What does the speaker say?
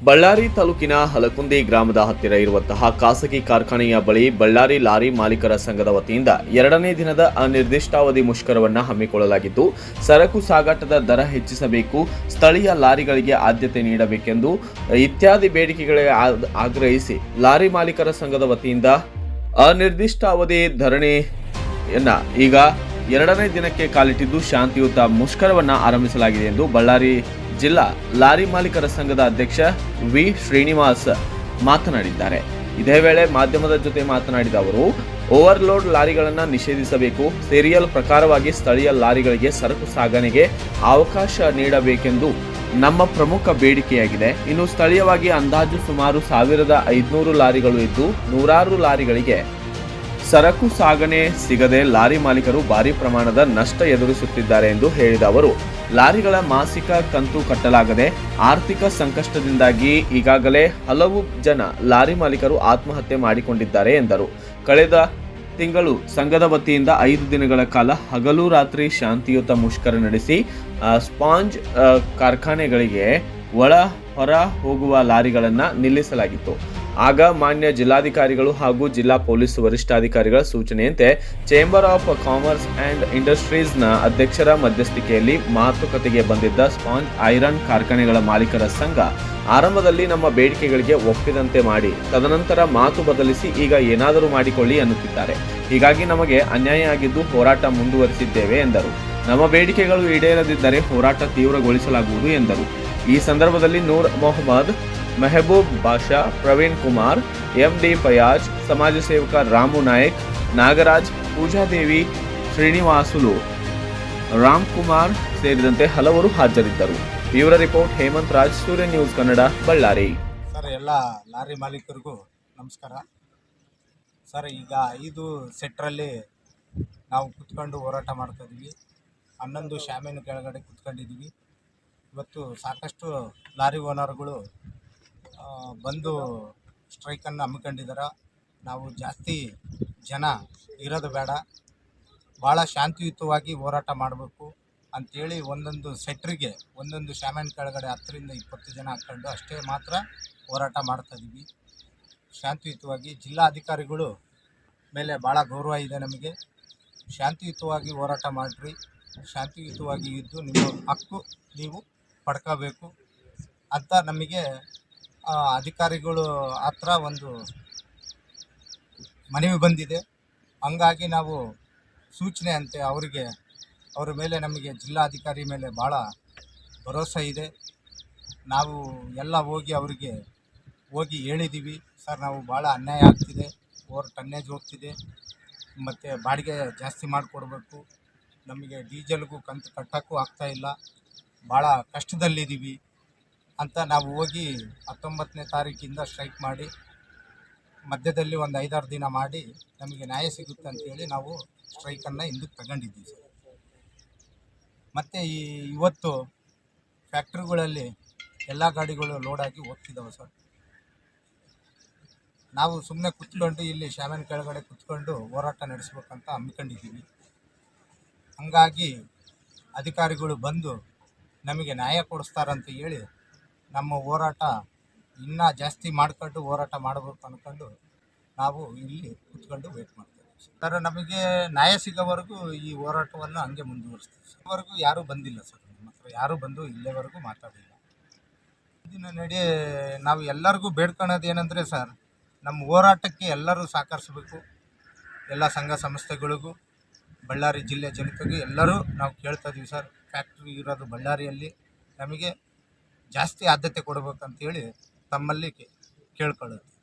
ಬಳ್ಳಾರಿ ತಾಲೂಕಿನ ಹಲಕುಂದಿ ಗ್ರಾಮದ ಹತ್ತಿರ ಇರುವಂತಹ ಖಾಸಗಿ ಕಾರ್ಖಾನೆಯ ಬಳಿ ಬಳ್ಳಾರಿ ಲಾರಿ ಮಾಲೀಕರ ಸಂಘದ ವತಿಯಿಂದ ಎರಡನೇ ದಿನದ ಅನಿರ್ದಿಷ್ಟಾವಧಿ ಮುಷ್ಕರವನ್ನು ಹಮ್ಮಿಕೊಳ್ಳಲಾಗಿದ್ದು, ಸರಕು ಸಾಗಾಟದ ದರ ಹೆಚ್ಚಿಸಬೇಕು, ಸ್ಥಳೀಯ ಲಾರಿಗಳಿಗೆ ಆದ್ಯತೆ ನೀಡಬೇಕೆಂದು ಇತ್ಯಾದಿ ಬೇಡಿಕೆಗಳಿಗೆ ಆಗ್ರಹಿಸಿ ಲಾರಿ ಮಾಲೀಕರ ಸಂಘದ ವತಿಯಿಂದ ಅನಿರ್ದಿಷ್ಟಾವಧಿ ಧರಣಿಯನ್ನ ಈಗ ಎರಡನೇ ದಿನಕ್ಕೆ ಕಾಲಿಟ್ಟಿದ್ದು ಶಾಂತಿಯುತ ಮುಷ್ಕರವನ್ನು ಆರಂಭಿಸಲಾಗಿದೆ ಎಂದು ಬಳ್ಳಾರಿ ಜಿಲ್ಲಾ ಲಾರಿ ಮಾಲೀಕರ ಸಂಘದ ಅಧ್ಯಕ್ಷ ವಿ. ಶ್ರೀನಿವಾಸ್ ಮಾತನಾಡಿದ್ದಾರೆ. ಇದೇ ವೇಳೆ ಮಾಧ್ಯಮದ ಜೊತೆ ಮಾತನಾಡಿದ ಅವರು, ಓವರ್ಲೋಡ್ ಲಾರಿಗಳನ್ನು ನಿಷೇಧಿಸಬೇಕು, ಸೀರಿಯಲ್ ಪ್ರಕಾರವಾಗಿ ಸ್ಥಳೀಯ ಲಾರಿಗಳಿಗೆ ಸರಕು ಸಾಗಣೆಗೆ ಅವಕಾಶ ನೀಡಬೇಕೆಂದು ನಮ್ಮ ಪ್ರಮುಖ ಬೇಡಿಕೆಯಾಗಿದೆ. ಇನ್ನು ಸ್ಥಳೀಯವಾಗಿ ಅಂದಾಜು ಸುಮಾರು ಸಾವಿರದ ಐದುನೂರು ಲಾರಿಗಳು ಇದ್ದು, ನೂರಾರು ಲಾರಿಗಳಿಗೆ ಸರಕು ಸಾಗಣೆ ಸಿಗದೆ ಲಾರಿ ಮಾಲೀಕರು ಭಾರಿ ಪ್ರಮಾಣದ ನಷ್ಟ ಎದುರಿಸುತ್ತಿದ್ದಾರೆ ಎಂದು ಹೇಳಿದ ಅವರು. ಲಾರಿಗಳ ಮಾಸಿಕ ಕಂತು ಕಟ್ಟಲಾಗದೆ ಆರ್ಥಿಕ ಸಂಕಷ್ಟದಿಂದಾಗಿ ಈಗಾಗಲೇ ಹಲವು ಜನ ಲಾರಿ ಮಾಲೀಕರು ಆತ್ಮಹತ್ಯೆ ಮಾಡಿಕೊಂಡಿದ್ದಾರೆ ಎಂದರು. ಕಳೆದ ತಿಂಗಳು ಸಂಘದ ವತಿಯಿಂದ ಐದು ದಿನಗಳ ಕಾಲ ಹಗಲು ರಾತ್ರಿ ಶಾಂತಿಯುತ ಮುಷ್ಕರ ನಡೆಸಿ ಸ್ಪಾಂಜ್ ಕಾರ್ಖಾನೆಗಳಿಗೆ ಒಳ ಹೊರ ಹೋಗುವ ಲಾರಿಗಳನ್ನು ನಿಲ್ಲಿಸಲಾಗಿತ್ತು. ಆಗ ಮಾನ್ಯ ಜಿಲ್ಲಾಧಿಕಾರಿಗಳು ಹಾಗೂ ಜಿಲ್ಲಾ ಪೊಲೀಸ್ ವರಿಷ್ಠಾಧಿಕಾರಿಗಳ ಸೂಚನೆಯಂತೆ ಚೇಂಬರ್ ಆಫ್ ಕಾಮರ್ಸ್ ಅಂಡ್ ಇಂಡಸ್ಟ್ರೀಸ್ನ ಅಧ್ಯಕ್ಷರ ಮಧ್ಯಸ್ಥಿಕೆಯಲ್ಲಿ ಮಾತುಕತೆಗೆ ಬಂದಿದ್ದ ಸ್ಪಾಂಜ್ ಐರನ್ ಕಾರ್ಖಾನೆಗಳ ಮಾಲೀಕರ ಸಂಘ ಆರಂಭದಲ್ಲಿ ನಮ್ಮ ಬೇಡಿಕೆಗಳಿಗೆ ಒಪ್ಪಿದಂತೆ ಮಾಡಿ, ತದನಂತರ ಮಾತು ಬದಲಿಸಿ ಈಗ ಏನಾದರೂ ಮಾಡಿಕೊಳ್ಳಿ ಅನ್ನುತ್ತಿದ್ದಾರೆ. ಹೀಗಾಗಿ ನಮಗೆ ಅನ್ಯಾಯ ಆಗಿದ್ದು ಹೋರಾಟ ಮುಂದುವರಿಸಿದ್ದೇವೆ ಎಂದರು. ನಮ್ಮ ಬೇಡಿಕೆಗಳು ಈಡೇರದಿದ್ದರೆ ಹೋರಾಟ ತೀವ್ರಗೊಳಿಸಲಾಗುವುದು ಎಂದರು. ಈ ಸಂದರ್ಭದಲ್ಲಿ ನೂರ್ ಮೊಹಮ್ಮದ್ ಮೆಹಬೂಬ್ ಬಾಷಾ ಪ್ರವೀಣ್ ಕುಮಾರ್ ಎಂಡಿ ಫಯಾಜ್, ಸಮಾಜ ಸೇವಕ ರಾಮು ನಾಯಕ್, ನಾಗರಾಜ್ ಪೂಜಾದೇವಿ ಶ್ರೀನಿವಾಸುಲು, ರಾಮ್ ಕುಮಾರ್ ಸೇರಿದಂತೆ ಹಲವರು ಹಾಜರಿದ್ದರು. ಇವರ report Hemant Raj, Surya news Kannada, Ballari. Sir, ಎಲ್ಲ ಲಾರಿ ಮಾಲೀಕರಿಗೂ ನಮಸ್ಕಾರ. ಸರ್, ಈಗ ಐದು ಸೆಟ್ರಲ್ಲಿ ನಾವು ಕುತ್ಕೊಂಡು ಹೋರಾಟ ಮಾಡ್ತಾ ಇದ್ದೀವಿ. ಹನ್ನೊಂದು ಶಾಮಿನ ಕೆಳಗಡೆ ಕುತ್ಕೊಂಡಿದ್ದೀವಿ. ಇವತ್ತು ಸಾಕಷ್ಟು ಲಾರಿ ಓನರ್ಗಳು ಬಂದು ಸ್ಟ್ರೈಕನ್ನು ಹಮ್ಮಿಕೊಂಡಿದ್ದಾರೆ ನಾವು ಜಾಸ್ತಿ ಜನ ಇರೋದು ಬೇಡ. ಭಾಳ ಶಾಂತಿಯುತವಾಗಿ ಹೋರಾಟ ಮಾಡಬೇಕು ಅಂಥೇಳಿ ಒಂದೊಂದು ಸೆಟ್ರಿಗೆ, ಒಂದೊಂದು ಶಾಮ್ಯಾನ್ ಕೆಳಗಡೆ ಹತ್ತರಿಂದ ಇಪ್ಪತ್ತು ಜನ ಹಾಕ್ಕೊಂಡು ಅಷ್ಟೇ ಮಾತ್ರ ಹೋರಾಟ ಮಾಡ್ತಾ ಶಾಂತಿಯುತವಾಗಿ ಶಾಂತಿಯುತವಾಗಿ ಜಿಲ್ಲಾಧಿಕಾರಿಗಳು ಮೇಲೆ ಭಾಳ ಗೌರವ ಇದೆ ನಮಗೆ. ಶಾಂತಿಯುತವಾಗಿ ಹೋರಾಟ ಮಾಡಿರಿ. ಶಾಂತಿಯುತವಾಗಿ ಇದ್ದು ನಿಮ್ಮ ಹಕ್ಕು ನೀವು ಪಡ್ಕೋಬೇಕು ಅಂತ ನಮಗೆ ಅಧಿಕಾರಿಗಳು ಹತ್ರ ಒಂದು ಮನವಿ ಬಂದಿದೆ. ಹಂಗಾಗಿ ನಾವು ಸೂಚನೆ ಅಂತೆ ಅವರಿಗೆ, ಅವರ ಮೇಲೆ ನಮಗೆ ಜಿಲ್ಲಾಧಿಕಾರಿ ಮೇಲೆ ಭಾಳ ಭರೋಸೆ ಇದೆ. ನಾವು ಎಲ್ಲ ಹೋಗಿ ಅವರಿಗೆ ಹೋಗಿ ಹೇಳಿದ್ದೀವಿ ಸರ್, ನಾವು ಭಾಳ ಅನ್ಯಾಯ ಆಗ್ತಿದೆ ಓವರ್ ಟನ್ನೇಜ್ ಹೋಗ್ತಿದೆ. ಮತ್ತು ಬಾಡಿಗೆ ಜಾಸ್ತಿ ಮಾಡಿಕೊಡ್ಬೇಕು. ನಮಗೆ ಡೀಸೆಲ್ಗೂ ಕಂತು ಕಟ್ಟೋಕ್ಕೂ ಆಗ್ತಾಯಿಲ್ಲ ಭಾಳ ಕಷ್ಟದಲ್ಲಿದ್ದೀವಿ. ಅಂತ ನಾವು ಹೋಗಿ ಹತ್ತೊಂಬತ್ತನೇ ತಾರೀಕಿಂದ ಸ್ಟ್ರೈಕ್ ಮಾಡಿ, ಮಧ್ಯದಲ್ಲಿ ಒಂದು ಐದಾರು ದಿನ ಮಾಡಿ ನಮಗೆ ನ್ಯಾಯ ಸಿಗುತ್ತೆ ಅಂತೇಳಿ ನಾವು ಸ್ಟ್ರೈಕನ್ನು ಹಿಂದಕ್ಕೆ ತಗೊಂಡಿದ್ದೀವಿ ಸರ್. ಮತ್ತು ಈ ಇವತ್ತು ಫ್ಯಾಕ್ಟ್ರಿಗಳಲ್ಲಿ ಎಲ್ಲ ಗಾಡಿಗಳು ಲೋಡಾಗಿ ಹೋಗ್ತಿದ್ದಾವೆ ಸರ್. ನಾವು ಸುಮ್ಮನೆ ಕುತ್ಕೊಂಡು ಇಲ್ಲಿ ಶ್ಯಾಮನ್ ಕೆಳಗಡೆ ಕುತ್ಕೊಂಡು ಹೋರಾಟ ನಡೆಸ್ಬೇಕಂತ ಹಮ್ಮಿಕೊಂಡಿದ್ದೀವಿ. ಹಂಗಾಗಿ ಅಧಿಕಾರಿಗಳು ಬಂದು ನಮಗೆ ನ್ಯಾಯ ಕೊಡಿಸ್ತಾರಂತ ಹೇಳಿ ನಮ್ಮ ಹೋರಾಟ ಇನ್ನೂ ಜಾಸ್ತಿ ಮಾಡ್ಕೊಂಡು ಹೋರಾಟ ಮಾಡಬೇಕು ಅಂದ್ಕೊಂಡು ನಾವು ಇಲ್ಲಿ ಕುತ್ಕೊಂಡು ವೇಟ್ ಮಾಡ್ತೀವಿ. ಸರ್, ನಮಗೆ ನ್ಯಾಯ ಸಿಗೋವರೆಗೂ ಈ ಹೋರಾಟವನ್ನು ಹಂಗೆ ಮುಂದುವರಿಸ್ತೀವಿ ಇದುವರೆಗೂ ಯಾರೂ ಬಂದಿಲ್ಲ ಸರ್. ನಮ್ಮ ಹತ್ರ ಯಾರೂ ಬಂದು ಇಲ್ಲಿವರೆಗೂ ಮಾತಾಡಿಲ್ಲ. ಇದನ್ನ ನಡಿ ನಾವು ಎಲ್ಲರಿಗೂ ಬೇಡ್ಕೊಳೋದು ಏನಂದರೆ ಸರ್, ನಮ್ಮ ಹೋರಾಟಕ್ಕೆ ಎಲ್ಲರೂ ಸಹಕರಿಸಬೇಕು. ಎಲ್ಲ ಸಂಘ ಸಂಸ್ಥೆಗಳಿಗೂ, ಬಳ್ಳಾರಿ ಜಿಲ್ಲೆ ಜನತೆಗೂ ಎಲ್ಲರೂ ನಾವು ಕೇಳ್ತಾ ಇದ್ದೀವಿ ಸರ್. ಫ್ಯಾಕ್ಟ್ರಿ ಇರೋದು ಬಳ್ಳಾರಿಯಲ್ಲಿ. ನಮಗೆ ಜಾಸ್ತಿ ಆದ್ಯತೆ ಕೊಡಬೇಕಂತೇಳಿ ತಮ್ಮಲ್ಲಿ ಕೇ- ಕೇಳ್ಕೊಳ್ಳೋದು.